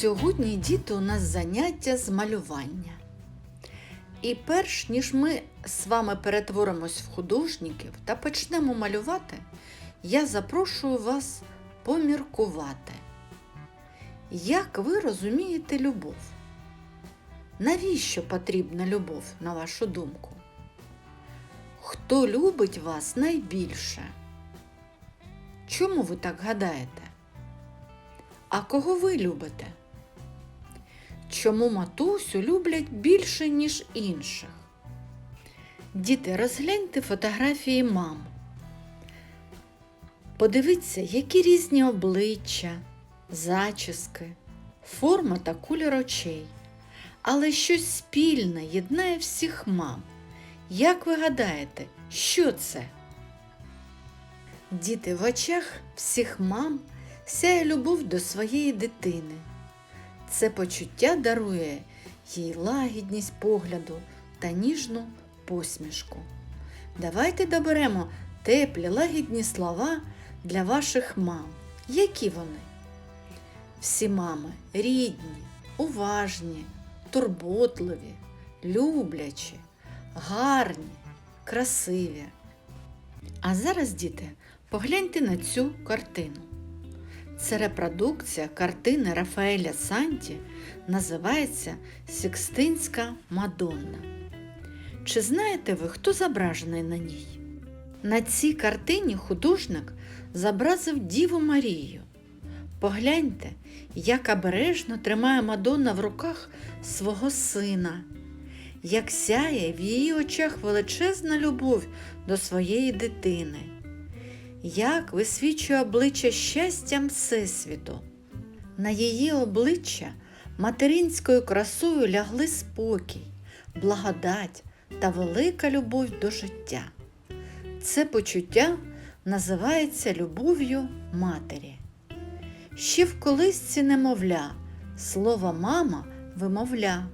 Сьогодні діти у нас заняття з малювання. І перш ніж ми з вами перетворимось в художників та почнемо малювати, я запрошую вас поміркувати. Як ви розумієте любов? Навіщо потрібна любов, на вашу думку? Хто любить вас найбільше? Чому ви так гадаєте? А кого ви любите? Чому матусю люблять більше, ніж інших? Діти, розгляньте фотографії мам. Подивіться, які різні обличчя, зачіски, форма та кольор очей. Але щось спільне єднає всіх мам. Як ви гадаєте, що це? Діти в очах всіх мам сяє любов до своєї дитини. Це почуття дарує їй лагідність погляду та ніжну посмішку. Давайте доберемо теплі лагідні слова для ваших мам. Які вони? Всі мами рідні, уважні, турботливі, люблячі, гарні, красиві. А зараз, діти, погляньте на цю картину. Це репродукція картини Рафаеля Санті, називається Сікстинська Мадонна. Чи знаєте ви, хто зображений на ній? На цій картині художник зобразив Діву Марію. Погляньте, як обережно тримає Мадонна в руках свого сина, як сяє в її очах величезна любов до своєї дитини як висвічує обличчя щастям Всесвіту. На її обличчя материнською красою лягли спокій, благодать та велика любов до життя. Це почуття називається любов'ю матері. Ще в колисці немовля, слово мама вимовля,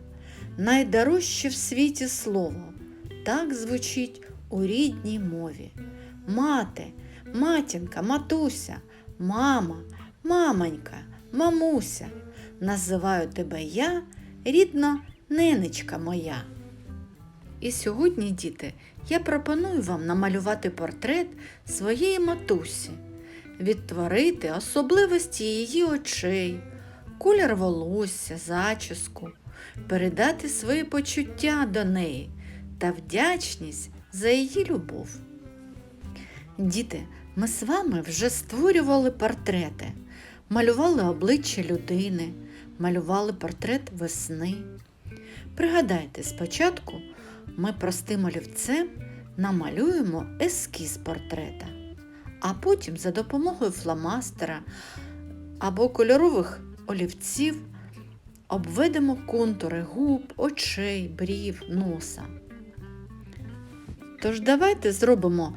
найдорожче в світі слово, так звучить у рідній мові. Мати, матінка, матуся, мама, мамонька, мамуся. Називаю тебе я, рідна ненечка моя. І сьогодні, діти, я пропоную вам намалювати портрет своєї матусі, відтворити особливості її очей, колір волосся, зачіску, передати свої почуття до неї та вдячність за її любов. Діти, ми з вами вже створювали портрети, малювали обличчя людини, малювали портрет весни. Пригадайте, спочатку ми простим олівцем намалюємо ескіз портрета, а потім за допомогою фломастера або кольорових олівців обведемо контури губ, очей, брів, носа. Тож давайте зробимо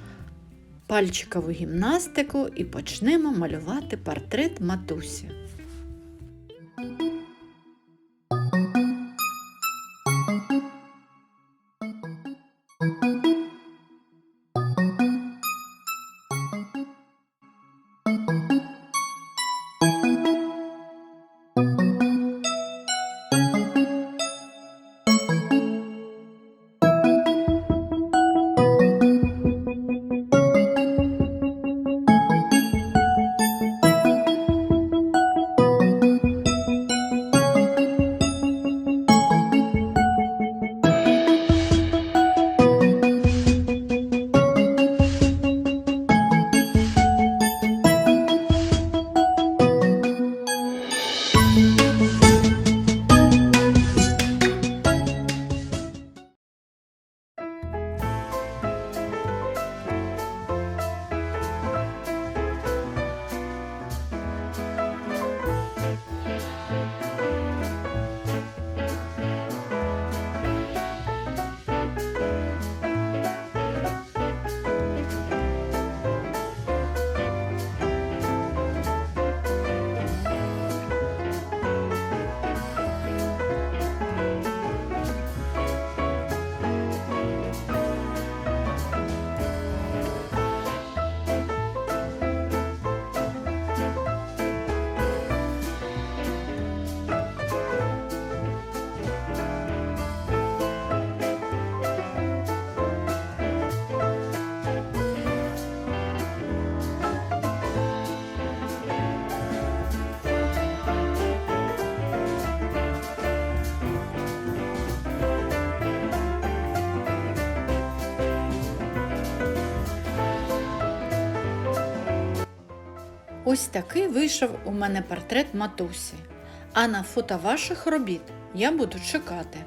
пальчикову гімнастику і почнемо малювати портрет матусі. Ось такий вийшов у мене портрет матусі. А на фото ваших робіт я буду чекати.